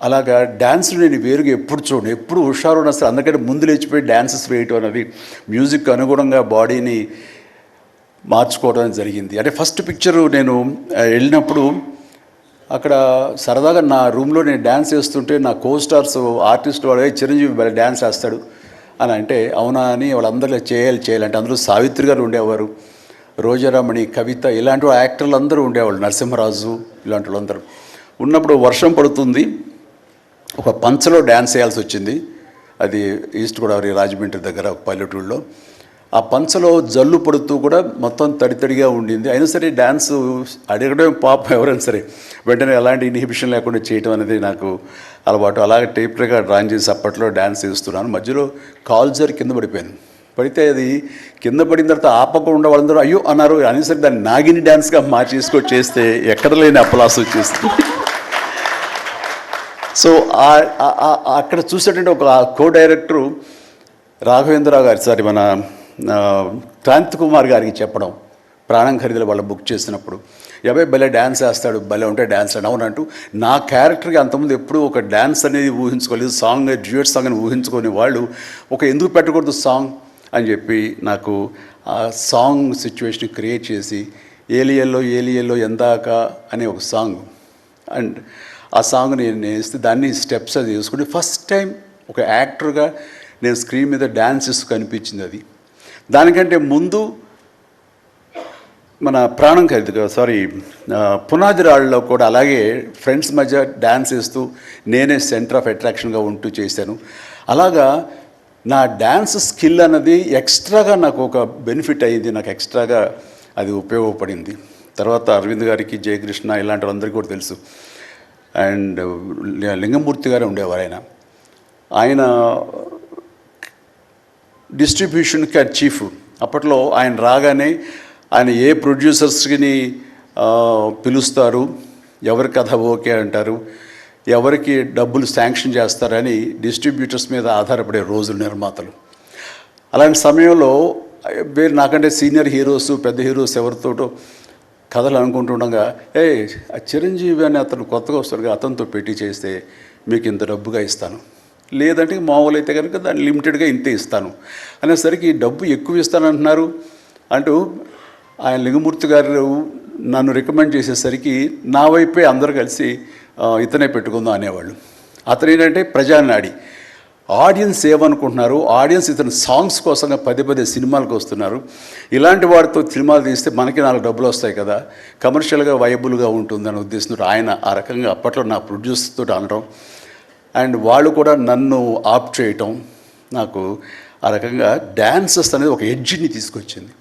అలాగా డ్యాన్స్ నేను వేరుగా ఎప్పుడు చూడండి. ఎప్పుడు హుషారు ఉన్న అసలు అందుకంటే ముందు లేచిపోయి డ్యాన్సెస్ వేయటం అనేది మ్యూజిక్ అనుగుణంగా బాడీని మార్చుకోవడం జరిగింది. అంటే ఫస్ట్ పిక్చరు నేను వెళ్ళినప్పుడు అక్కడ సరదాగా నా రూమ్లో నేను డ్యాన్స్ చేస్తుంటే నా కో స్టార్స్ ఆర్టిస్ట్ వాళ్ళే చిరంజీవి భలే డ్యాన్స్ వేస్తాడు అని అంటే అవునా అని వాళ్ళందరూ చేయాలి చేయాలంటే అందులో సావిత్రి గారు ఉండేవారు రోజారామణి కవిత ఇలాంటి యాక్టర్లు అందరూ ఉండేవాళ్ళు నరసింహరాజు ఇలాంటి వాళ్ళందరూ. ఉన్నప్పుడు వర్షం పడుతుంది. ఒక పంచలో డ్యాన్స్ చేయాల్సి వచ్చింది. అది ఈస్ట్ గోదావరి రాజమండ్రి దగ్గర పల్లెటూళ్ళలో పల్లెటూరులో. ఆ పంచలో జల్లు పడుతూ కూడా మొత్తం తడి తడిగా ఉండింది. అయినా సరే డ్యాన్స్ అడగడం పాపం ఎవరైనా సరే. వెంటనే ఎలాంటి ఇన్హిబిషన్ లేకుండా చేయటం అనేది నాకు అలవాటు. అలాగే టేప్ రికార్డ్ డ్రాయింగ్ చేసి అప్పట్లో డ్యాన్స్ చేస్తున్నాను. మధ్యలో కాల్జర్ కింద పడిపోయింది. పడితే అది కింద పడిన తర్వాత ఆపకుండా వాళ్ళందరూ అయ్యో అన్నారు. అనేసరికి దాన్ని నాగిని డ్యాన్స్గా మార్చేసుకొని చేస్తే ఎక్కడ లేని అప్పలాస్ వచ్చేస్తుంది. సో అక్కడ చూసేటువంటి ఒక కో డైరెక్టరు రాఘవేంద్రరావు గారి సారి మన క్రాంతి కుమార్ గారికి చెప్పడం ప్రాణం ఖరీదులు వాళ్ళు బుక్ చేసినప్పుడు. ఎవై భలే డ్యాన్స్ వేస్తాడు భలే ఉంటే డ్యాన్స్ అని అవునంటూ నా క్యారెక్టర్కి అంతకుముందు ఎప్పుడూ ఒక డ్యాన్స్ అనేది ఊహించుకోలేదు సాంగ్ డ్యూయట్ సాంగ్ అని ఊహించుకొని వాళ్ళు ఒక ఎందుకు పెట్టకూడదు సాంగ్? అని చెప్పి నాకు ఆ సాంగ్ సిచ్యువేషన్ క్రియేట్ చేసి ఏలియల్లో ఏలియల్లో ఎందాక అనే ఒక సాంగ్. అండ్ ఆ సాంగ్ నేను వేస్తే దాన్ని స్టెప్స్ అది వేసుకుంటే ఫస్ట్ టైం ఒక యాక్టర్గా నేను స్క్రీన్ మీద డ్యాన్స్ ఇస్తూ కనిపించింది అది. దానికంటే ముందు మన ప్రాణం ఖరీదు సారీ పునాది రాళ్ళలో కూడా అలాగే ఫ్రెండ్స్ మధ్య డ్యాన్స్ వేస్తూ నేనే సెంటర్ ఆఫ్ అట్రాక్షన్గా ఉంటూ చేశాను. అలాగా నా డ్యాన్స్ స్కిల్ అన్నది ఎక్స్ట్రాగా నాకు ఒక బెనిఫిట్ అయ్యింది నాకు ఎక్స్ట్రాగా అది ఉపయోగపడింది. తర్వాత అరవింద్ గారికి జయకృష్ణ ఇలాంటి వాళ్ళందరికీ కూడా తెలుసు. అండ్ లింగమూర్తి గారు ఉండేవారు ఆయన. ఆయన డిస్ట్రిబ్యూషన్కి అది చీఫ్. అప్పట్లో ఆయన రాగానే ఆయన ఏ ప్రొడ్యూసర్స్ని పిలుస్తారు ఎవరి కథ ఓకే అంటారు ఎవరికి డబ్బులు శాంక్షన్ చేస్తారని డిస్ట్రిబ్యూటర్స్ మీద ఆధారపడే రోజులు నిర్మాతలు. అలాంటి సమయంలో వేరు నాకంటే సీనియర్ హీరోస్ పెద్ద హీరోస్ ఎవరితోటో కథలు అనుకుంటుండగా ఏ ఆ చిరంజీవి అని అతను కొత్తగా వస్తాడుగా అతనితో పెట్టి చేస్తే మీకు ఇంత డబ్బుగా ఇస్తాను. లేదంటే మామూలు అయితే కనుక దాన్ని లిమిటెడ్గా ఇంతే ఇస్తాను. అనేసరికి డబ్బు ఎక్కువ ఇస్తానంటున్నారు. అంటూ ఆయన లింగమూర్తి గారు నన్ను రికమెండ్ చేసేసరికి నా వైపే అందరు కలిసి ఇతనే పెట్టుకుందాం అనేవాళ్ళు. అతను ఏంటంటే ప్రజానాడి. ఆడియన్స్ ఏమనుకుంటున్నారు? ఆడియన్స్ ఇతను సాంగ్స్ కోసంగా పదే పదే సినిమాలకు వస్తున్నారు. ఇలాంటి వాడితో సినిమాలు తీస్తే మనకి నాలుగు డబ్బులు వస్తాయి కదా. కమర్షియల్గా వైబుల్గా ఉంటుందని ఉద్దేశంతో ఆయన ఆ రకంగా అప్పట్లో నా ప్రొడ్యూసర్తో అనడం. అండ్ వాళ్ళు కూడా నన్ను ఆప్ చేయటం. నాకు ఆ రకంగా డ్యాన్సెస్ అనేది ఒక ఎడ్జిని తీసుకొచ్చింది.